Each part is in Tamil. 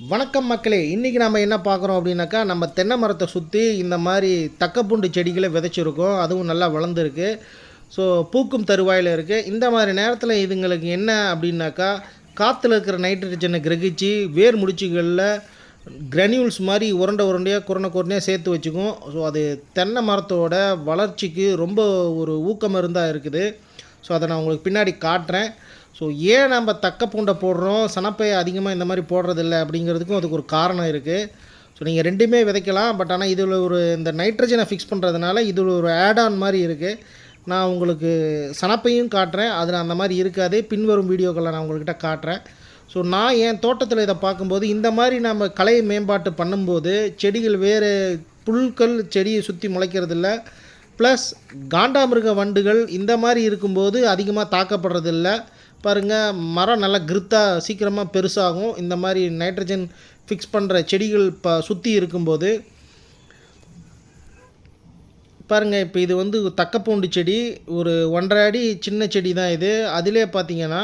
வணக்கம் மக்களே இன்றைக்கி நம்ம என்ன பார்க்குறோம் அப்படின்னாக்கா நம்ம தென்னை மரத்தை சுற்றி இந்த மாதிரி தக்கப்புண்டு செடிகளை விதைச்சிருக்கோம். அதுவும் நல்லா வளர்ந்துருக்கு. ஸோ பூக்கும் தருவாயில் இருக்குது இந்த மாதிரி நேரத்தில் இதுங்களுக்கு என்ன அப்படின்னாக்கா காற்றுல இருக்கிற நைட்ரஜனை கிரகிச்சு வேர் முடிச்சுகளில் கிரனியூல்ஸ் மாதிரி உருண்டை உருண்டையாக குரண குரண்டையாக சேர்த்து வச்சுக்கும். ஸோ அது தென்னை மரத்தோட வளர்ச்சிக்கு ரொம்ப ஒரு ஊக்கம் இருந்தால் இருக்குது. ஸோ அதை நான் உங்களுக்கு பின்னாடி காட்டுறேன். ஸோ ஏன் நம்ம தக்க பூண்டை போடுறோம்? சனப்பை அதிகமாக இந்த மாதிரி போடுறதில்ல அப்படிங்கிறதுக்கும் அதுக்கு ஒரு காரணம் இருக்குது ஸோ நீங்கள் ரெண்டுமே விதைக்கலாம். பட் ஆனால் இதில் ஒரு இந்த நைட்ரஜனை ஃபிக்ஸ் பண்ணுறதுனால இதில் ஒரு ஆட் ஆன் மாதிரி இருக்குது நான் உங்களுக்கு சனப்பையும் காட்டுறேன். அதில் அந்த மாதிரி இருக்காது. பின்வரும் வீடியோக்களை நான் உங்கள்கிட்ட காட்டுறேன். ஸோ நான் என் தோட்டத்தில் இதை பார்க்கும்போது இந்த மாதிரி நம்ம கலை மேம்பாட்டு பண்ணும்போது செடிகள் வேறு புல்கள் செடியை சுற்றி முளைக்கிறதில்ல. ப்ளஸ் காண்டாமிருக வண்டுகள் இந்த மாதிரி இருக்கும்போது அதிகமாக தாக்கப்படுறதில்ல. பாருங்கள் மரம் நல்லா கிருத்தாக சீக்கிரமாக பெருசாகும். இந்த மாதிரி நைட்ரஜன் ஃபிக்ஸ் பண்ணுற செடிகள் ப சுற்றி இருக்கும்போது பாருங்கள் இப்போ இது வந்து தக்கப்பூண்டு செடி. ஒரு ஒன்றரை அடி சின்ன செடி தான் இது. அதிலே பார்த்தீங்கன்னா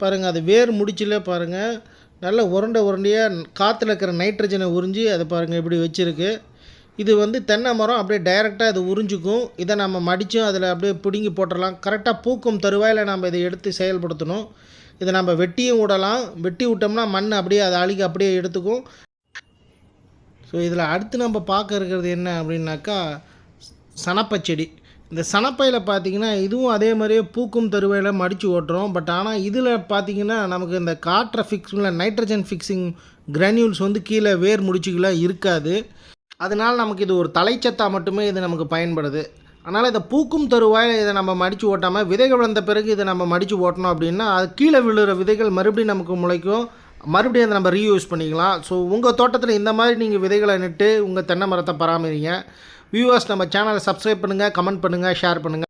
பாருங்கள் அது வேர் முடிச்சில் பாருங்கள் நல்ல உருண்டை உருண்டையாக காற்றுல இருக்கிற நைட்ரஜனை உறிஞ்சி அதை பாருங்கள் இப்படி வச்சுருக்கு. இது வந்து தென்னை மரம் அப்படியே டைரெக்டாக இது உறிஞ்சிக்கும். இதை நம்ம மடித்தும் அதில் அப்படியே பிடுங்கி போட்டுடலாம் கரெக்டாக பூக்கும் தருவாயில் நம்ம இதை எடுத்து செயல்படுத்தணும். இதை நம்ம வெட்டியும் விடலாம். வெட்டி விட்டோம்னா மண் அப்படியே அதை அழுகி அப்படியே எடுத்துக்கும். ஸோ இதில் அடுத்து நம்ம பார்க்க இருக்கிறது என்ன அப்படின்னாக்கா சனப்பை செடி. இந்த சனப்பையில் பார்த்தீங்கன்னா இதுவும் அதே மாதிரியே பூக்கும் தருவையில் மடித்து ஓட்டுறோம். பட் ஆனால் இதில் பார்த்தீங்கன்னா நமக்கு இந்த காற்றை ஃபிக்ஸில் நைட்ரஜன் ஃபிக்ஸிங் கிரானியூல்ஸ் வந்து கீழே வேர் முடிச்சுக்கெல்லாம் இருக்காது. அதனால் நமக்கு இது ஒரு தலைச்சத்தாக மட்டுமே இது நமக்கு பயன்படுது. அதனால் இதை பூக்கும் தருவாயில் இதை நம்ம மடித்து ஓட்டாமல் விதைகள் வந்த பிறகு இதை நம்ம மடித்து ஓட்டணும் அப்படின்னா அது கீழே விழுகிற விதைகள் மறுபடியும் நமக்கு முளைக்கும். மறுபடியும் அதை நம்ம ரீயூஸ் பண்ணிக்கலாம். ஸோ உங்கள் தோட்டத்தில் இந்த மாதிரி நீங்கள் விதைகளை நட்டு உங்கள் தென்னை மரத்தை பராமரிங்க. வியூவர்ஸ் நம்ம சேனலை சப்ஸ்கிரைப் பண்ணுங்கள் கமெண்ட் பண்ணுங்கள் ஷேர் பண்ணுங்கள்